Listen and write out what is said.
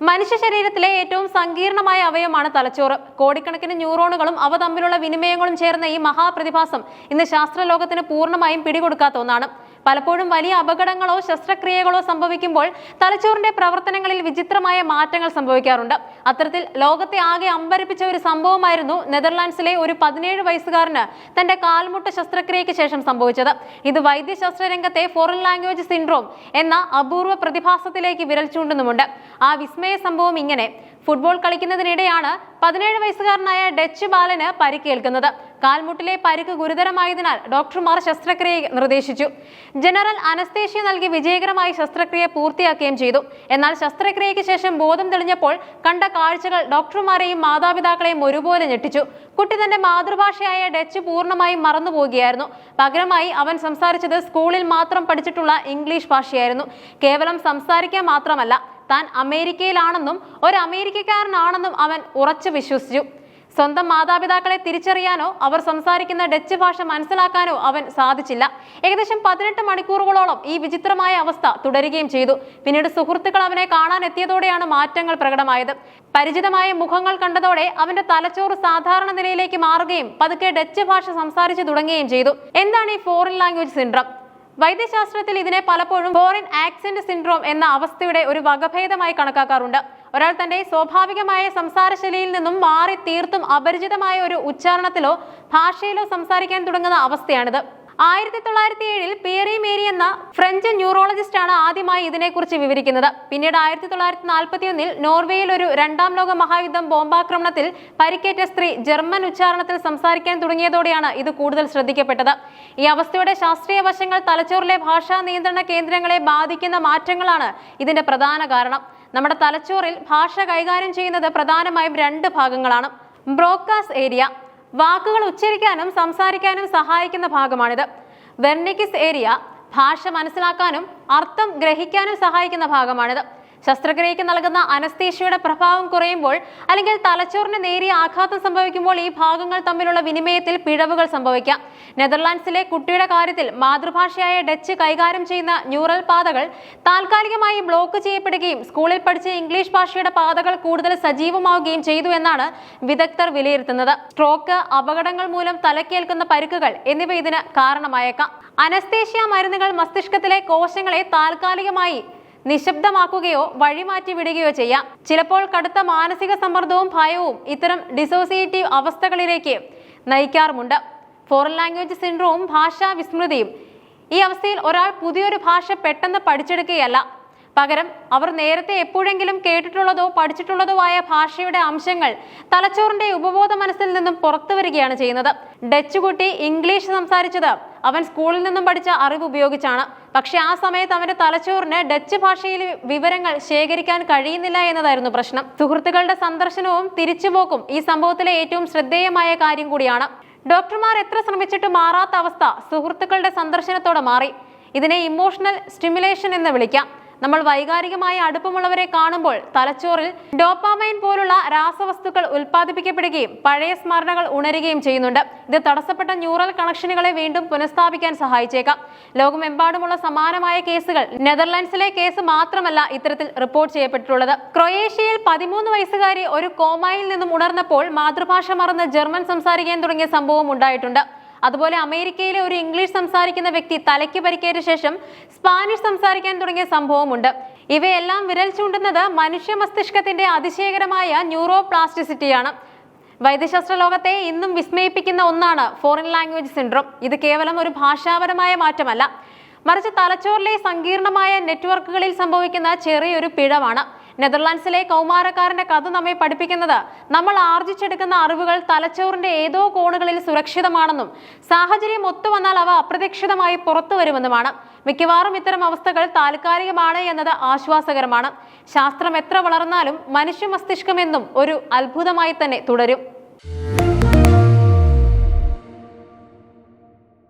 മനുഷ്യ ശരീരത്തിലെ ഏറ്റവും സങ്കീർണമായ അവയവമാണ് തലച്ചോറ്. കോടിക്കണക്കിന് ന്യൂറോണുകളും അവ തമ്മിലുള്ള വിനിമയങ്ങളും ചേർന്ന ഈ മഹാപ്രതിഭാസം ഇന്ന് ശാസ്ത്രലോകത്തിന് പൂർണമായും പിടികൊടുക്കാത്ത ഒന്നാണ്. പലപ്പോഴും വലിയ അപകടങ്ങളോ ശസ്ത്രക്രിയകളോ സംഭവിക്കുമ്പോൾ തലച്ചോറിന്റെ പ്രവർത്തനങ്ങളിൽ വിചിത്രമായ മാറ്റങ്ങൾ സംഭവിക്കാറുണ്ട്. അത്തരത്തിൽ ലോകത്തെ ആകെ അമ്പരപ്പിച്ച ഒരു സംഭവമായിരുന്നു നെതർലാൻഡ്സിലെ ഒരു പതിനേഴ് വയസ്സുകാരന് തന്റെ കാൽമുട്ട ശസ്ത്രക്രിയയ്ക്ക് ശേഷം സംഭവിച്ചത്. ഇത് വൈദ്യശാസ്ത്ര രംഗത്തെ ഫോറിൻ ലാംഗ്വേജ് സിൻഡ്രോം എന്ന അപൂർവ പ്രതിഭാസത്തിലേക്ക് വിരൽ ചൂണ്ടുന്നുമുണ്ട്. ആ വിസ്മയ സംഭവം ഇങ്ങനെ. ഫുട്ബോൾ കളിക്കുന്നതിനിടെയാണ് പതിനേഴ് വയസ്സുകാരനായ ഡച്ച് ബാലന് പരിക്കേൽക്കുന്നത്. കാൽമുട്ടിലെ പരിക്ക് ഗുരുതരമായതിനാൽ ഡോക്ടർമാർ ശസ്ത്രക്രിയ നിർദ്ദേശിച്ചു. ജനറൽ അനസ്തേഷ്യ നൽകി വിജയകരമായി ശസ്ത്രക്രിയ പൂർത്തിയാക്കുകയും ചെയ്തു. എന്നാൽ ശസ്ത്രക്രിയയ്ക്ക് ശേഷം ബോധം തെളിഞ്ഞപ്പോൾ കണ്ട കാഴ്ചകൾ ഡോക്ടർമാരെയും മാതാപിതാക്കളെയും ഒരുപോലെ ഞെട്ടിച്ചു. കുട്ടി തന്റെ മാതൃഭാഷയായ ഡച്ച് പൂർണമായും മറന്നുപോകുകയായിരുന്നു പകരമായി അവൻ സംസാരിച്ചത് സ്കൂളിൽ മാത്രം പഠിച്ചിട്ടുള്ള ഇംഗ്ലീഷ് ഭാഷയായിരുന്നു. കേവലം സംസാരിക്കാൻ മാത്രമല്ല താൻ അമേരിക്കയിലാണെന്നും ഒരു അമേരിക്കക്കാരനാണെന്നും അവൻ ഉറച്ചു വിശ്വസിച്ചു. സ്വന്തം മാതാപിതാക്കളെ തിരിച്ചറിയാനോ അവർ സംസാരിക്കുന്ന ഡച്ച് ഭാഷ മനസ്സിലാക്കാനോ അവൻ സാധിച്ചില്ല. ഏകദേശം പതിനെട്ട് മണിക്കൂറുകളോളം ഈ വിചിത്രമായ അവസ്ഥ തുടരുകയും ചെയ്തു. പിന്നീട് സുഹൃത്തുക്കൾ അവനെ കാണാൻ എത്തിയതോടെയാണ് മാറ്റങ്ങൾ പ്രകടമായത്. പരിചിതമായ മുഖങ്ങൾ കണ്ടതോടെ അവന്റെ തലച്ചോറ് സാധാരണ നിലയിലേക്ക് മാറുകയും പതുക്കെ ഡച്ച് ഭാഷ സംസാരിച്ചു തുടങ്ങുകയും ചെയ്തു. എന്താണ് ഈ ഫോറിൻ ലാംഗ്വേജ് സിൻഡ്രം? വൈദ്യശാസ്ത്രത്തിൽ ഇതിനെ പലപ്പോഴും ഫോറിൻ ആക്സെന്റ് സിൻഡ്രോം എന്ന അവസ്ഥയുടെ ഒരു വകഭേദമായി കണക്കാക്കാറുണ്ട്. ഒരാൾ തന്റെ സ്വാഭാവികമായ സംസാരശൈലിയിൽ നിന്നും മാറി തീർത്തും അപരിചിതമായ ഒരു ഉച്ചാരണത്തിലോ ഭാഷയിലോ സംസാരിക്കാൻ തുടങ്ങുന്ന അവസ്ഥയാണിത്. ആയിരത്തി തൊള്ളായിരത്തി ഏഴിൽ പേറി മേരി എന്ന ഫ്രഞ്ച് ന്യൂറോളജിസ്റ്റ് ആണ് ആദ്യമായി ഇതിനെക്കുറിച്ച് വിവരിക്കുന്നത്. പിന്നീട് ആയിരത്തി തൊള്ളായിരത്തി നാൽപ്പത്തി ഒന്നിൽ നോർവേയിൽ ഒരു രണ്ടാം ലോക മഹായുദ്ധം ബോംബാക്രമണത്തിൽ പരിക്കേറ്റ സ്ത്രീ ജർമ്മൻ ഉച്ചാരണത്തിൽ സംസാരിക്കാൻ തുടങ്ങിയതോടെയാണ് ഇത് കൂടുതൽ ശ്രദ്ധിക്കപ്പെട്ടത്. ഈ അവസ്ഥയുടെ ശാസ്ത്രീയ വശങ്ങൾ തലച്ചോറിലെ ഭാഷാ നിയന്ത്രണ കേന്ദ്രങ്ങളെ ബാധിക്കുന്ന മാറ്റങ്ങളാണ് ഇതിന്റെ പ്രധാന കാരണം. നമ്മുടെ തലച്ചോറിൽ ഭാഷ കൈകാര്യം ചെയ്യുന്നത് പ്രധാനമായും രണ്ട് ഭാഗങ്ങളാണ്. ബ്രോക്കാസ് ഏരിയ വാക്കുകൾ ഉച്ചരിക്കാനും സംസാരിക്കാനും സഹായിക്കുന്ന ഭാഗമാണിത്. വെർണിക്കിസ് ഏരിയ ഭാഷ മനസ്സിലാക്കാനും അർത്ഥം ഗ്രഹിക്കാനും സഹായിക്കുന്ന ഭാഗമാണിത്. ശസ്ത്രക്രിയയ്ക്ക് നൽകുന്ന അനസ്തേഷ്യയുടെ പ്രഭാവം കുറയുമ്പോൾ അല്ലെങ്കിൽ തലച്ചോറിന് നേരിയ ആഘാതം സംഭവിക്കുമ്പോൾ ഈ ഭാഗങ്ങൾ തമ്മിലുള്ള വിനിമയത്തിൽ പിഴവുകൾ സംഭവിക്കാം. നെതർലാൻഡ്സിലെ കുട്ടിയുടെ കാര്യത്തിൽ മാതൃഭാഷയായ ഡച്ച് കൈകാര്യം ചെയ്യുന്ന ന്യൂറൽ പാതകൾ താൽക്കാലികമായി ബ്ലോക്ക് ചെയ്യപ്പെടുകയും സ്കൂളിൽ പഠിച്ച ഇംഗ്ലീഷ് ഭാഷയുടെ പാതകൾ കൂടുതൽ സജീവമാവുകയും ചെയ്തു എന്നാണ് വിദഗ്ധർ വിലയിരുത്തുന്നത്. സ്ട്രോക്ക് അപകടങ്ങൾ മൂലം തലക്കേൽക്കുന്ന പരുക്കുകൾ എന്നിവ ഇതിന് കാരണമായേക്കാം. അനസ്തേഷ്യ മരുന്നുകൾ മസ്തിഷ്കത്തിലെ കോശങ്ങളെ താൽക്കാലികമായി നിശബ്ദമാക്കുകയോ വഴിമാറ്റി വിടുകയോ ചെയ്യാം. ചിലപ്പോൾ കടുത്ത മാനസിക സമ്മർദ്ദവും ഭയവും ഇത്തരം ഡിസോസിയേറ്റീവ് അവസ്ഥകളിലേക്ക് നയിക്കാറുമുണ്ട്. ഫോറിൻ ലാംഗ്വേജ് സിൻഡ്രോവും ഭാഷാ വിസ്മൃതിയും. ഈ അവസ്ഥയിൽ ഒരാൾ പുതിയൊരു ഭാഷ പെട്ടെന്ന് പഠിച്ചെടുക്കുകയല്ല പകരം അവർ നേരത്തെ എപ്പോഴെങ്കിലും കേട്ടിട്ടുള്ളതോ പഠിച്ചിട്ടുള്ളതോ ആയ ഭാഷയുടെ അംശങ്ങൾ തലച്ചോറിന്റെ ഉപബോധ മനസ്സിൽ നിന്നും പുറത്തു വരികയാണ് ചെയ്യുന്നത്. ഡച്ച് കുട്ടി ഇംഗ്ലീഷ് സംസാരിച്ചത് അവൻ സ്കൂളിൽ നിന്നും പഠിച്ച അറിവ് ഉപയോഗിച്ചാണ്. പക്ഷെ ആ സമയത്ത് അവന്റെ തലച്ചോറിന് ഡച്ച് ഭാഷയിൽ വിവരങ്ങൾ ശേഖരിക്കാൻ കഴിയുന്നില്ല എന്നതായിരുന്നു പ്രശ്നം. സുഹൃത്തുക്കളുടെ സന്ദർശനവും തിരിച്ചുപോക്കും ഈ സംഭവത്തിലെ ഏറ്റവും ശ്രദ്ധേയമായ കാര്യം കൂടിയാണ്. ഡോക്ടർമാർ എത്ര ശ്രമിച്ചിട്ട് മാറാത്ത അവസ്ഥ സുഹൃത്തുക്കളുടെ സന്ദർശനത്തോടെ മാറി. ഇതിനെ ഇമോഷണൽ സ്റ്റിമുലേഷൻ എന്ന് വിളിക്കാം. നമ്മൾ വൈകാരികമായ അടുപ്പമുള്ളവരെ കാണുമ്പോൾ തലച്ചോറിൽ ഡോപ്പാമൈൻ പോലുള്ള രാസവസ്തുക്കൾ ഉൽപ്പാദിപ്പിക്കപ്പെടുകയും പഴയ സ്മരണകൾ ഉണരുകയും ചെയ്യുന്നുണ്ട്. ഇത് തടസ്സപ്പെട്ട ന്യൂറൽ കണക്ഷനുകളെ വീണ്ടും പുനഃസ്ഥാപിക്കാൻ സഹായിച്ചേക്കാം. ലോകമെമ്പാടുമുള്ള സമാനമായ കേസുകൾ നെതർലാൻഡ്സിലെ കേസ് മാത്രമല്ല ഇത്തരത്തിൽ റിപ്പോർട്ട് ചെയ്യപ്പെട്ടിട്ടുള്ളത്. ക്രൊയേഷ്യയിൽ പതിമൂന്ന് വയസ്സുകാരി ഒരു കോമായിൽ നിന്നും ഉണർന്നപ്പോൾ മാതൃഭാഷ മറന്ന് ജർമ്മൻ സംസാരിക്കാൻ തുടങ്ങിയ സംഭവം ഉണ്ടായിട്ടുണ്ട്. അതുപോലെ അമേരിക്കയിലെ ഒരു ഇംഗ്ലീഷ് സംസാരിക്കുന്ന വ്യക്തി തലയ്ക്ക് പരിക്കേറ്റ ശേഷം സ്പാനിഷ് സംസാരിക്കാൻ തുടങ്ങിയ സംഭവമുണ്ട്. ഇവയെല്ലാം വിരൽ ചൂണ്ടുന്നത് മനുഷ്യ മസ്തിഷ്കത്തിന്റെ അതിശയകരമായ ന്യൂറോ പ്ലാസ്റ്റിസിറ്റിയാണ് വൈദ്യശാസ്ത്ര ലോകത്തെ ഇന്നും വിസ്മയിപ്പിക്കുന്ന ഒന്നാണ് ഫോറിൻ ലാംഗ്വേജ് സിൻഡ്രോം. ഇത് കേവലം ഒരു ഭാഷാപരമായ മാറ്റമല്ല. മറിച്ച് തലച്ചോറിലെ സങ്കീർണമായ നെറ്റ്വർക്കുകളിൽ സംഭവിക്കുന്ന ചെറിയൊരു പിഴവാണ്. നെതർലാൻഡ്സിലെ കൗമാരക്കാരന്റെ കഥ നമ്മെ പഠിപ്പിക്കുന്നത് നമ്മൾ ആർജിച്ചെടുക്കുന്ന അറിവുകൾ തലച്ചോറിന്റെ ഏതോ കോണുകളിൽ സുരക്ഷിതമാണെന്നും സാഹചര്യം ഒത്തുവന്നാൽ അവ അപ്രതീക്ഷിതമായി പുറത്തു വരുമെന്നുമാണ്. മിക്കവാറും ഇത്തരം അവസ്ഥകൾ താൽക്കാലികമാണ് എന്നത് ആശ്വാസകരമാണ്. ശാസ്ത്രം എത്ര വളർന്നാലും മനുഷ്യ മസ്തിഷ്കമെന്നും ഒരു അത്ഭുതമായി തന്നെ തുടരും.